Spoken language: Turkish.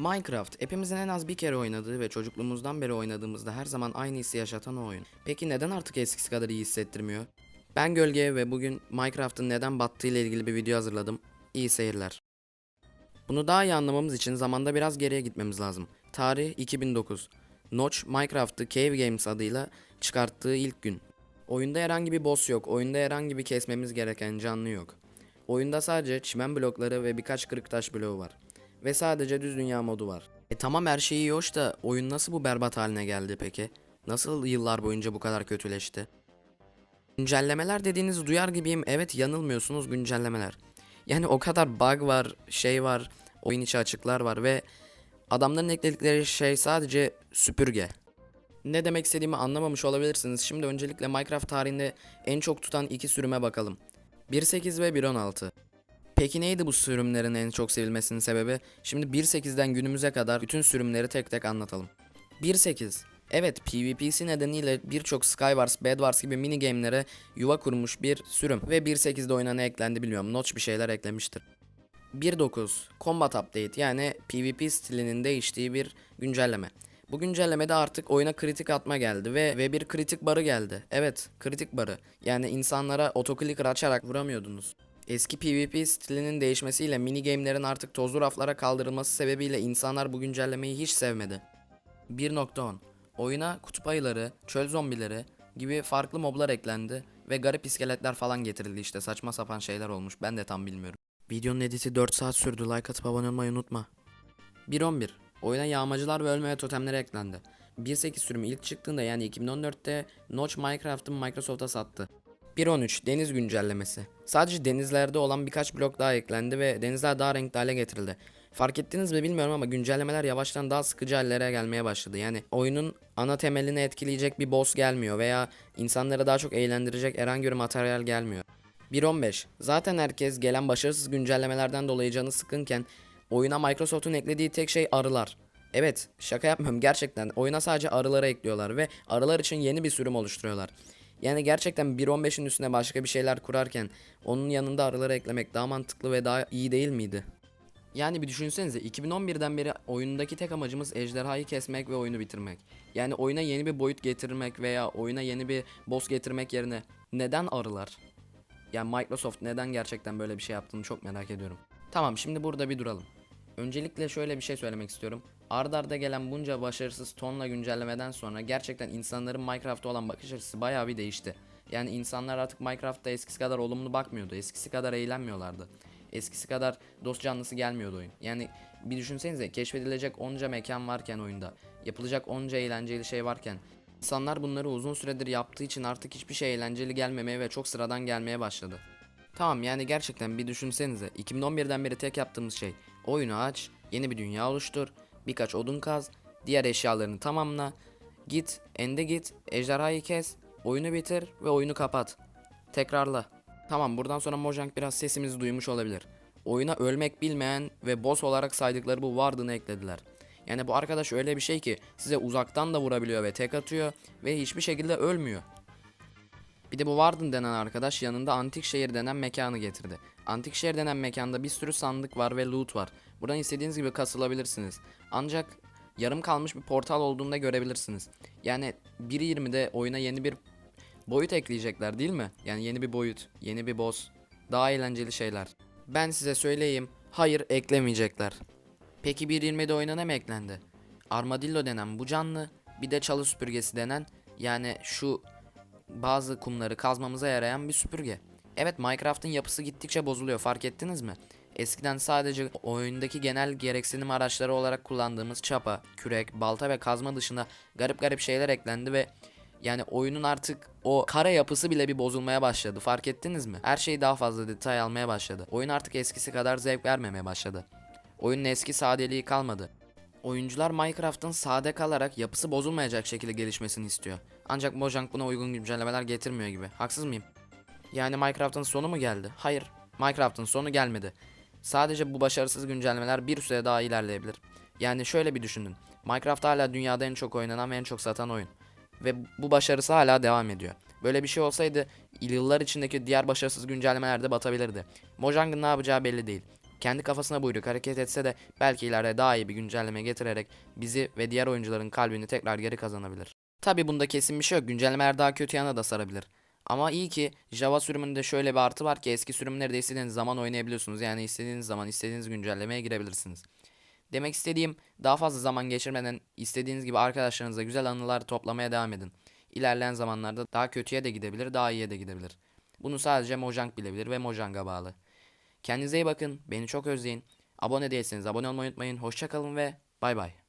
Minecraft hepimizin en az bir kere oynadığı ve çocukluğumuzdan beri oynadığımızda her zaman aynı hissi yaşatan o oyun. Peki neden artık eskisi kadar iyi hissettirmiyor? Ben Gölge ve bugün Minecraft'ın neden battığı ile ilgili bir video hazırladım. İyi seyirler. Bunu daha iyi anlamamız için zamanda biraz geriye gitmemiz lazım. Tarih 2009. Notch Minecraft'ı Cave Games adıyla çıkarttığı ilk gün. Oyunda herhangi bir boss yok. Oyunda herhangi bir kesmemiz gereken canlı yok. Oyunda sadece çimen blokları ve birkaç kırık taş bloğu var. Ve sadece düz dünya modu var. E tamam her şey iyi hoş da oyun nasıl bu berbat haline geldi peki? Nasıl yıllar boyunca bu kadar kötüleşti? Güncellemeler dediğinizi duyar gibiyim. Evet yanılmıyorsunuz güncellemeler. Yani o kadar bug var, şey var, oyun içi açıklar var ve adamların ekledikleri şey sadece süpürge. Ne demek istediğimi anlamamış olabilirsiniz. Şimdi öncelikle Minecraft tarihinde en çok tutan iki sürüme bakalım. 1.8 ve 1.16. Peki neydi bu sürümlerin en çok sevilmesinin sebebi? Şimdi 1.8'den günümüze kadar bütün sürümleri tek tek anlatalım. 1.8 Evet PvP'si nedeniyle birçok Skywars, Bedwars gibi mini game'lere yuva kurmuş bir sürüm ve 1.8'de oyuna ne eklendi bilmiyorum. Notch bir şeyler eklemiştir. 1.9 Combat Update yani PvP stilinin değiştiği bir güncelleme. Bu güncellemede artık oyuna kritik atma geldi ve ve bir kritik barı geldi. Evet, kritik barı. Yani insanlara otoclicker açarak vuramıyordunuz. Eski PvP stilinin değişmesiyle mini game'lerin artık tozlu raflara kaldırılması sebebiyle insanlar bu güncellemeyi hiç sevmedi. 1.10 Oyuna kutup ayıları, çöl zombileri gibi farklı moblar eklendi ve garip iskeletler falan getirildi işte saçma sapan şeyler olmuş ben de tam bilmiyorum. Videonun editi 4 saat sürdü like atıp abone olmayı unutma. 1.11 Oyuna yağmacılar ve ölmeye totemleri eklendi. 1.8 sürümü ilk çıktığında yani 2014'te Notch Minecraft'ı Microsoft'a sattı. 1.13 Deniz güncellemesi. Sadece denizlerde olan birkaç blok daha eklendi ve denizler daha renkli hale getirildi. Fark ettiniz mi bilmiyorum ama güncellemeler yavaştan daha sıkıcı hallere gelmeye başladı. Yani oyunun ana temelini etkileyecek bir boss gelmiyor veya insanları daha çok eğlendirecek herhangi bir materyal gelmiyor. 1.15 Zaten herkes gelen başarısız güncellemelerden dolayı canı sıkınken oyuna Microsoft'un eklediği tek şey arılar. Evet şaka yapmıyorum gerçekten oyuna sadece arıları ekliyorlar ve arılar için yeni bir sürüm oluşturuyorlar. Yani gerçekten 1.15'in üstüne başka bir şeyler kurarken onun yanında arıları eklemek daha mantıklı ve daha iyi değil miydi? Yani bir düşünsenize 2011'den beri oyundaki tek amacımız ejderhayı kesmek ve oyunu bitirmek. Yani oyuna yeni bir boyut getirmek veya oyuna yeni bir boss getirmek yerine neden arılar? Yani Microsoft neden gerçekten böyle bir şey yaptığını çok merak ediyorum. Tamam şimdi burada bir duralım. Öncelikle şöyle bir şey söylemek istiyorum. Arda arda gelen bunca başarısız tonla güncellemeden sonra gerçekten insanların Minecraft'a olan bakış açısı bayağı bir değişti. Yani insanlar artık Minecraft'ta eskisi kadar olumlu bakmıyordu. Eskisi kadar eğlenmiyorlardı. Eskisi kadar dost canlısı gelmiyordu oyun. Yani bir düşünsenize keşfedilecek onca mekan varken oyunda, yapılacak onca eğlenceli şey varken insanlar bunları uzun süredir yaptığı için artık hiçbir şey eğlenceli gelmemeye ve çok sıradan gelmeye başladı. Tamam yani gerçekten bir düşünsenize 2011'den beri tek yaptığımız şey oyunu aç, yeni bir dünya oluştur, birkaç odun kaz, diğer eşyalarını tamamla, git, ende git, ejderhayı kes, oyunu bitir ve oyunu kapat. Tekrarla. Tamam buradan sonra Mojang biraz sesimizi duymuş olabilir. Oyuna ölmek bilmeyen ve boss olarak saydıkları bu Warden'ı eklediler. Yani bu arkadaş öyle bir şey ki size uzaktan da vurabiliyor ve tek atıyor ve hiçbir şekilde ölmüyor. Bir de bu Warden denen arkadaş yanında Antik Şehir denen mekanı getirdi. Antik Şehir denen mekanda bir sürü sandık var ve loot var. Buradan istediğiniz gibi kasılabilirsiniz. Ancak yarım kalmış bir portal olduğunda görebilirsiniz. Yani 1.20'de oyuna yeni bir boyut ekleyecekler değil mi? Yani yeni bir boyut, yeni bir boss, daha eğlenceli şeyler. Ben size söyleyeyim, hayır eklemeyecekler. Peki 1.20'de oyuna ne mi eklendi? Armadillo denen bu canlı, bir de çalı süpürgesi denen yani şu bazı kumları kazmamıza yarayan bir süpürge. Evet Minecraft'ın yapısı gittikçe bozuluyor fark ettiniz mi? Eskiden sadece oyundaki genel gereksinim araçları olarak kullandığımız çapa, kürek, balta ve kazma dışında garip garip şeyler eklendi ve yani oyunun artık o kare yapısı bile bir bozulmaya başladı. Fark ettiniz mi? Her şey daha fazla detay almaya başladı. Oyun artık eskisi kadar zevk vermemeye başladı. Oyunun eski sadeliği kalmadı. Oyuncular Minecraft'ın sade kalarak yapısı bozulmayacak şekilde gelişmesini istiyor. Ancak Mojang buna uygun güncellemeler getirmiyor gibi. Haksız mıyım? Yani Minecraft'ın sonu mu geldi? Hayır. Minecraft'ın sonu gelmedi. Sadece bu başarısız güncellemeler bir süre daha ilerleyebilir. Yani şöyle bir düşünün. Minecraft hala dünyada en çok oynanan ve en çok satan oyun. Ve bu başarısı hala devam ediyor. Böyle bir şey olsaydı yıllar içindeki diğer başarısız güncellemeler de batabilirdi. Mojang'ın ne yapacağı belli değil. Kendi kafasına buyruk hareket etse de belki ileride daha iyi bir güncelleme getirerek bizi ve diğer oyuncuların kalbini tekrar geri kazanabilir. Tabi bunda kesin bir şey yok. Güncellemeler daha kötü yana da sarabilir. Ama iyi ki Java sürümünde şöyle bir artı var ki eski sürümleri de istediğiniz zaman oynayabiliyorsunuz. Yani istediğiniz zaman istediğiniz güncellemeye girebilirsiniz. Demek istediğim daha fazla zaman geçirmeden istediğiniz gibi arkadaşlarınızla güzel anılar toplamaya devam edin. İlerleyen zamanlarda daha kötüye de gidebilir, daha iyiye de gidebilir. Bunu sadece Mojang bilebilir ve Mojang'a bağlı. Kendinize iyi bakın, beni çok özleyin. Abone değilseniz abone olmayı unutmayın. Hoşçakalın ve bay bay.